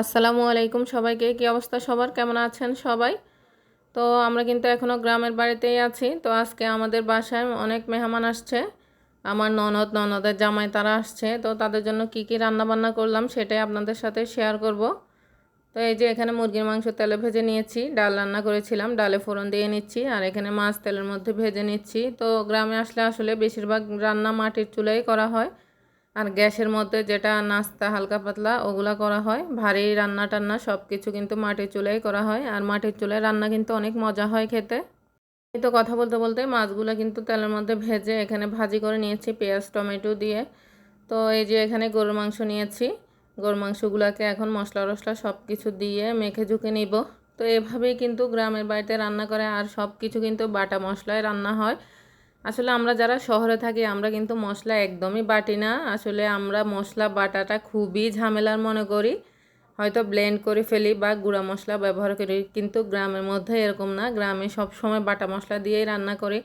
আসসালামু আলাইকুম সবাইকে। কী অবস্থা সবার? কেমন আছেন সবাই? তো আমরা কিন্তু এখনও গ্রামের বাড়িতেই আছি। তো আজকে আমাদের বাসায় অনেক মেহমান আসছে। আমার ননদ, ননদের জামাই তারা আসছে। তো তাদের জন্য কি কি রান্না বান্না করলাম সেটাই আপনাদের সাথে শেয়ার করব। তো এই যে এখানে মুরগির মাংস তেলে ভেজে নিয়েছি। ডাল রান্না করেছিলাম। ডালে ফোড়ন দিয়ে নিচ্ছি আর এখানে মাছ তেলের মধ্যে ভেজে নিচ্ছি। তো গ্রামে আসলে আসলে বেশিরভাগ রান্না মাটির চুলাই করা হয়। আর গ্যাসের মধ্যে যেটা নাস্তা হালকা পাতলা, ওগুলা করা হয়। ভারী রান্না টান্না সব কিছু কিন্তু মাটির চুলাই করা হয়। আর মাটির চুলায় রান্না কিন্তু অনেক মজা হয় খেতে। এই তো কথা বলতে বলতে মাছগুলো কিন্তু তেলের মধ্যে ভেজে এখানে ভাজি করে নিয়েছি পেঁয়াজ, টমেটো দিয়ে। তো এই যে এখানে গরুর মাংস নিয়েছি। গরুর মাংসগুলোকে এখন মশলা টশলা সব কিছু দিয়ে মেখে ঝুঁকে নিব। তো এভাবেই কিন্তু গ্রামের বাড়িতে রান্না করে আর সব কিছু কিন্তু বাটা মশলায় রান্না হয়। আসলে আমরা যারা শহরে থাকি, আমরা কিন্তু মশলা একদমই বাটি না। আসলে আমরা মশলা বাটাটা খুবই ঝামেলার মনে করি। হয়তো ব্লেন্ড করে ফেলি বা গুঁড়া মশলা ব্যবহার করি, কিন্তু গ্রামের মধ্যে এরকম না। গ্রামে সব সময় বাটা মশলা দিয়েই রান্না করি।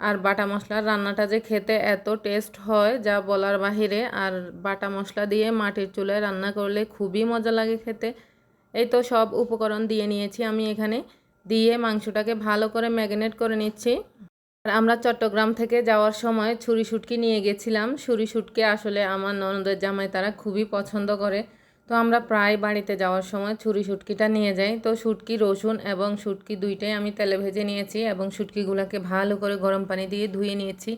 আর বাটা মশলার রান্নাটা যে খেতে এত টেস্ট হয়, যা বলার বাহিরে, আর বাটা মশলা দিয়ে মাটির চুলায় রান্না করলে খুবই মজা লাগে খেতে। এই তো সব উপকরণ দিয়ে নিয়েছি আমি এখানে। দিয়ে মাংসটাকে ভালো করে ম্যাগনেট করে নিচ্ছি। আর আমরা চট্টগ্রাম থেকে যাওয়ার সময় ছুরি শুটকি নিয়ে গেছিলাম। ছুরি শুটকি আসলে আমার ননদের জামাই, তারা খুবই পছন্দ করে। তো আমরা প্রায় বাড়িতে যাওয়ার সময় ছুরি শুটকিটা নিয়ে যাই। তো শুটকি, রসুন এবং শুটকি দুইটাই আমি তেলে ভেজে নিয়েছি এবং শুটকিগুলোকে ভালো করে গরম পানি দিয়ে ধুয়ে নিয়েছি।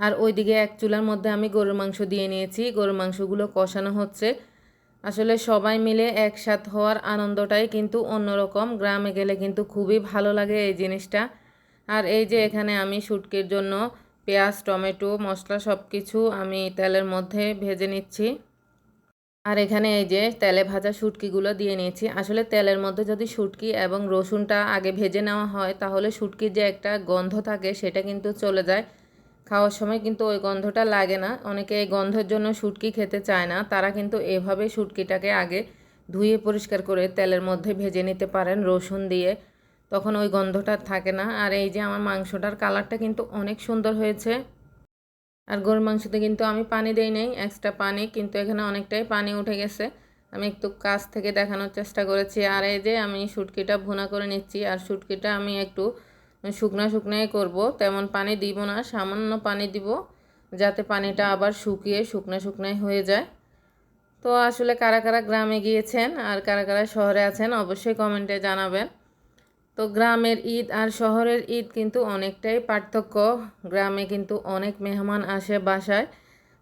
আর ওইদিকে এক চুলার মধ্যে আমি গরুর মাংস দিয়ে নিয়েছি। গরুর মাংসগুলো কষানো হচ্ছে। আসলে সবাই মিলে একসাথ হওয়ার আনন্দটাই কিন্তু অন্যরকম। গ্রামে গেলে কিন্তু খুবই ভালো লাগে এই জিনিসটা। আর এই যে এখানে আমি শুটকির জন্য পেঁয়াজ, টমেটো, মশলা সব কিছু আমি তেলের মধ্যে ভেজে নিচ্ছি। আর এখানে এই যে তেলে ভাজা শুটকিগুলো দিয়ে নিয়েছি। আসলে তেলের মধ্যে যদি শুটকি এবং রসুনটা আগে ভেজে নেওয়া হয়, তাহলে শুটকির যে একটা গন্ধ থাকে, সেটা কিন্তু চলে যায়। খাওয়ার সময় কিন্তু ওই গন্ধটা লাগে না। অনেকে এই গন্ধের জন্য শুটকি খেতে চায় না। তারা কিন্তু এভাবে শুটকিটাকে আগে ধুয়ে পরিষ্কার করে তেলের মধ্যে ভেজে নিতে পারেন রসুন দিয়ে। তখন ওই গন্ধটা থাকে না। আর এই যে আমার মাংসটার কালারটা কিন্তু অনেক সুন্দর হয়েছে। আর গরুর মাংসতে কিন্তু আমি পানি দেই নেই এক্সট্রা পানি, কিন্তু এখানে অনেকটাই পানি উঠে গেছে। আমি একটু কাছ থেকে দেখানোর চেষ্টা করেছি। আর এই যে আমি শুটকিটা ভুনা করে নিচ্ছি, আর শুটকিটা আমি একটু শুকনা শুকনাই করব। তেমন পানি দিব না, সামান্য পানি দিব, যাতে পানিটা আবার শুকিয়ে শুকনো শুকনাই হয়ে যায়। তো আসলে কারা কারা গ্রামে গিয়েছেন আর কারা কারা শহরে আছেন, অবশ্যই কমেন্টে জানাবেন। তো গ্রামের ঈদ আর শহরের ঈদ কিন্তু অনেকটাই পার্থক্য। গ্রামে কিন্তু অনেক মেহমান আসে বাসায়,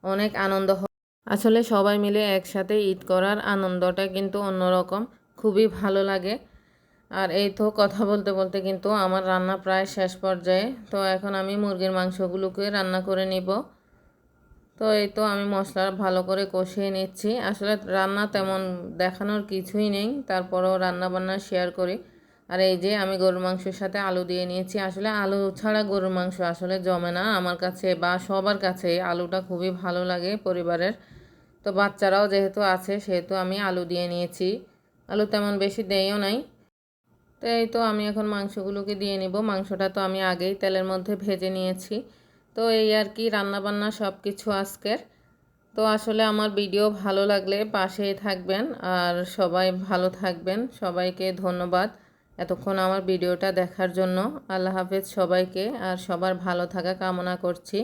অনেক আনন্দ হয়। আসলে সবাই মিলে একসাথে ঈদ করার আনন্দটা কিন্তু অন্যরকম, খুবই ভালো লাগে। আর এই তো কথা বলতে বলতে কিন্তু আমার রান্না প্রায় শেষ পর্যায়ে। তো এখন আমি মুরগির মাংসগুলোকে রান্না করে নিব। তো এই তো আমি মশলা ভালো করে কষিয়ে নিচ্ছি। আসলে রান্না তেমন দেখানোর কিছুই নেই, তারপরেও রান্না বান্না শেয়ার করি। আর এই যে আমি গরুর মাংসের সাথে আলু দিয়ে নিয়েছি। আসলে আলু ছাড়া গরুর মাংস আসলে জমে না। আমার কাছে বা সবার কাছে আলুটা খুবই ভালো লাগে পরিবারের। তো বাচ্চারাও যেহেতু আছে, সেহেতু আমি আলু দিয়ে নিয়েছি। আলু তেমন বেশি দেইও নাই। তো এই তো আমি এখন মাংসগুলোকে দিয়ে নিব। মাংসটা তো আমি আগেই তেলের মধ্যে ভেজে নিয়েছি। তো এই আর কি রান্নাবান্না সব কিছু আজকের। তো আসলে আমার ভিডিও ভালো লাগলে পাশেই থাকবেন। আর সবাই ভালো থাকবেন। সবাইকে ধন্যবাদ। এতক্ষণ আমার ভিডিওটা দেখার জন্য আল্লাহ হাফেজ সবাইকে আর সবার ভালো থাকা কামনা করছি।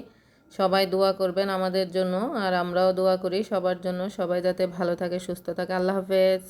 সবাই দোয়া করবেন আমাদের জন্য আর আমরাও দোয়া করি সবার জন্য। সবাই যাতে ভালো থাকে, সুস্থ থাকে। আল্লাহ হাফেজ।